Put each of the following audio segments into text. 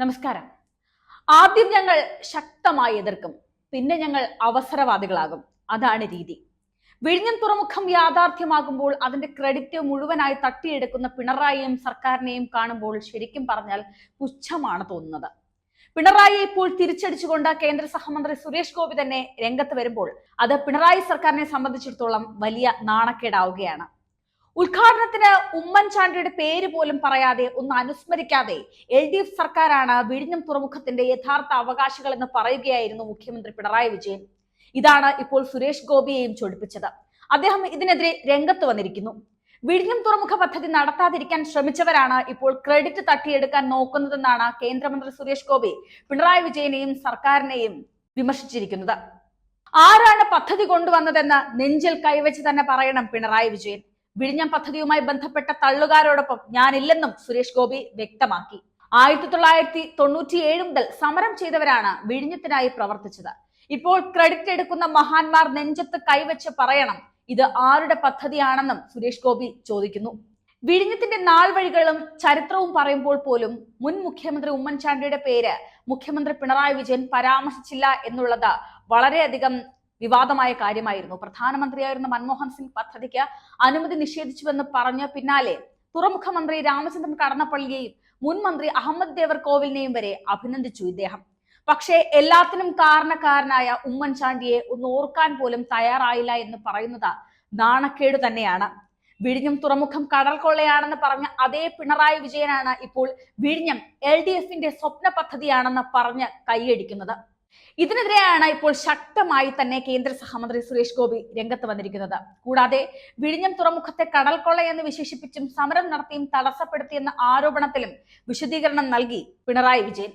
നമസ്കാരം. ആദ്യം ഞങ്ങൾ ശക്തമായി എതിർക്കും പിന്നെ ഞങ്ങൾ അവസരവാദികളാകും. അതാണ് രീതി. വിഴിഞ്ഞം തുറമുഖം യാഥാർത്ഥ്യമാകുമ്പോൾ അതിന്റെ ക്രെഡിറ്റ് മുഴുവനായി തട്ടിയെടുക്കുന്ന പിണറായിയും സർക്കാരിനെയും കാണുമ്പോൾ ശരിക്കും പറഞ്ഞാൽ പുച്ഛമാണ് തോന്നുന്നത്. പിണറായിയെ ഇപ്പോൾ തിരിച്ചടിച്ചുകൊണ്ട് കേന്ദ്ര സഹമന്ത്രി സുരേഷ് ഗോപി തന്നെ രംഗത്ത് വരുമ്പോൾ അത് പിണറായി സർക്കാരിനെ സംബന്ധിച്ചിടത്തോളം വലിയ നാണക്കേടാവുകയാണ്. ഉദ്ഘാടനത്തിന് ഉമ്മൻചാണ്ടിയുടെ പേര് പോലും പറയാതെ ഒന്ന് അനുസ്മരിക്കാതെ എൽ ഡി എഫ് സർക്കാരാണ് വിഴിഞ്ഞം തുറമുഖത്തിന്റെ യഥാർത്ഥ അവകാശികൾ എന്ന് പറയുകയായിരുന്നു മുഖ്യമന്ത്രി പിണറായി വിജയൻ. ഇതാണ് ഇപ്പോൾ സുരേഷ് ഗോപിയെയും ചൊടിപ്പിച്ചത്. അദ്ദേഹം ഇതിനെതിരെ രംഗത്ത് വന്നിരിക്കുന്നു. വിഴിഞ്ഞം തുറമുഖ പദ്ധതി നടത്താതിരിക്കാൻ ശ്രമിച്ചവരാണ് ഇപ്പോൾ ക്രെഡിറ്റ് തട്ടിയെടുക്കാൻ നോക്കുന്നതെന്നാണ് കേന്ദ്രമന്ത്രി സുരേഷ് ഗോപി പിണറായി വിജയനെയും സർക്കാരിനെയും വിമർശിച്ചിരിക്കുന്നത്. ആരാണ് പദ്ധതി കൊണ്ടുവന്നതെന്ന് നെഞ്ചിൽ കൈവച്ച് തന്നെ പറയണം പിണറായി വിജയൻ. വിഴിഞ്ഞം പദ്ധതിയുമായി ബന്ധപ്പെട്ട തള്ളുകാരോടൊപ്പം ഞാനില്ലെന്നും സുരേഷ് ഗോപി വ്യക്തമാക്കി. ആയിരത്തി തൊള്ളായിരത്തി തൊണ്ണൂറ്റിയേഴ് മുതൽ സമരം ചെയ്തവരാണ് വിഴിഞ്ഞത്തിനായി പ്രവർത്തിച്ചത്. ഇപ്പോൾ ക്രെഡിറ്റ് എടുക്കുന്ന മഹാന്മാർ നെഞ്ചത്ത് കൈവച്ച് പറയണം ഇത് ആരുടെ പദ്ധതിയാണെന്നും സുരേഷ് ഗോപി ചോദിക്കുന്നു. വിഴിഞ്ഞത്തിന്റെ നാൾ വഴികളും ചരിത്രവും പറയുമ്പോൾ പോലും മുൻ മുഖ്യമന്ത്രി ഉമ്മൻചാണ്ടിയുടെ പേര് മുഖ്യമന്ത്രി പിണറായി വിജയൻ പരാമർശിച്ചില്ല എന്നുള്ളത് വളരെയധികം വിവാദമായ കാര്യമായിരുന്നു. പ്രധാനമന്ത്രിയായിരുന്ന മൻമോഹൻ സിംഗ് പദ്ധതിക്ക് അനുമതി നിഷേധിച്ചുവെന്ന് പറഞ്ഞ പിന്നാലെ തുറമുഖ മന്ത്രി രാമചന്ദ്രൻ കടന്നപ്പള്ളിയെയും മുൻ മന്ത്രി അഹമ്മദ് ദേവർ കോവിലിനെയും വരെ അഭിനന്ദിച്ചു ഇദ്ദേഹം. പക്ഷേ എല്ലാത്തിനും കാരണക്കാരനായ ഉമ്മൻചാണ്ടിയെ ഒന്ന് ഓർക്കാൻ പോലും തയ്യാറായില്ല എന്ന് പറയുന്നത് നാണക്കേട് തന്നെയാണ്. വിഴിഞ്ഞം തുറമുഖം കടൽ കൊള്ളയാണെന്ന് പറഞ്ഞ അതേ പിണറായി വിജയനാണ് ഇപ്പോൾ വിഴിഞ്ഞം എൽ ഡി എഫിന്റെ സ്വപ്ന പദ്ധതിയാണെന്ന് പറഞ്ഞ് കൈയടിക്കുന്നത്. ഇതിനെതിരെയാണ് ഇപ്പോൾ ശക്തമായി തന്നെ കേന്ദ്ര സഹമന്ത്രി സുരേഷ് ഗോപി രംഗത്ത് വന്നിരിക്കുന്നത്. കൂടാതെ വിഴിഞ്ഞം തുറമുഖത്തെ കടൽ കൊള്ള എന്ന് വിശേഷിപ്പിച്ചും സമരം നടത്തിയും തടസ്സപ്പെടുത്തിയെന്ന ആരോപണത്തിലും വിശദീകരണം നൽകി പിണറായി വിജയൻ.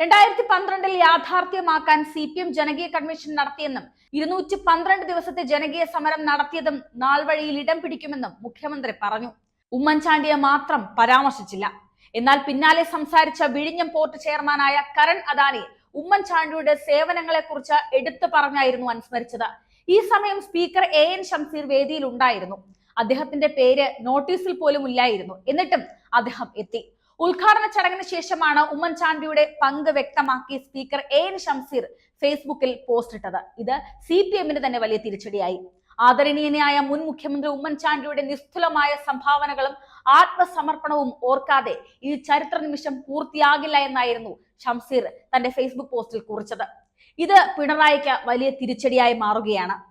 രണ്ടായിരത്തി പന്ത്രണ്ടിൽ യാഥാർത്ഥ്യമാക്കാൻ സി പി എം ജനകീയ കൺവെൻഷൻ നടത്തിയെന്നും ഇരുന്നൂറ്റി പന്ത്രണ്ട് ദിവസത്തെ ജനകീയ സമരം നടത്തിയതും നാൾ വഴിയിൽ ഇടം പിടിക്കുമെന്നും മുഖ്യമന്ത്രി പറഞ്ഞു. ഉമ്മൻചാണ്ടിയെ മാത്രം പരാമർശിച്ചില്ല. എന്നാൽ പിന്നാലെ സംസാരിച്ച വിഴിഞ്ഞം പോർട്ട് ചെയർമാനായ കരൺ അദാനി ഉമ്മൻചാണ്ടിയുടെ സേവനങ്ങളെ കുറിച്ച് എടുത്തു പറഞ്ഞായിരുന്നു അനുസ്മരിച്ചത്. ഈ സമയം സ്പീക്കർ എ എൻ ഷംസീർ വേദിയിൽ ഉണ്ടായിരുന്നു. അദ്ദേഹത്തിന്റെ പേര് നോട്ടീസിൽ പോലും ഇല്ലായിരുന്നു. എന്നിട്ടും അദ്ദേഹം എത്തി. ഉദ്ഘാടന ചടങ്ങിന് ശേഷമാണ് ഉമ്മൻചാണ്ടിയുടെ പങ്ക് വ്യക്തമാക്കി സ്പീക്കർ എ എൻ ഷംസീർ ഫേസ്ബുക്കിൽ പോസ്റ്റ് ഇട്ടത്. ഇത് സി പി എമ്മിന് തന്നെ വലിയ തിരിച്ചടിയായി. ആദരണീയനായ മുൻ മുഖ്യമന്ത്രി ഉമ്മൻചാണ്ടിയുടെ നിസ്തുലമായ സംഭാവനകളും ആത്മസമർപ്പണവും ഓർക്കാതെ ഈ ചരിത്ര നിമിഷം പൂർത്തിയാകില്ല എന്നായിരുന്നു ഷംസീർ തന്റെ ഫേസ്ബുക്ക് പോസ്റ്റിൽ കുറിച്ചത്. ഇത് പിണറായിക്ക് വലിയ തിരിച്ചടിയായി മാറുകയാണ്.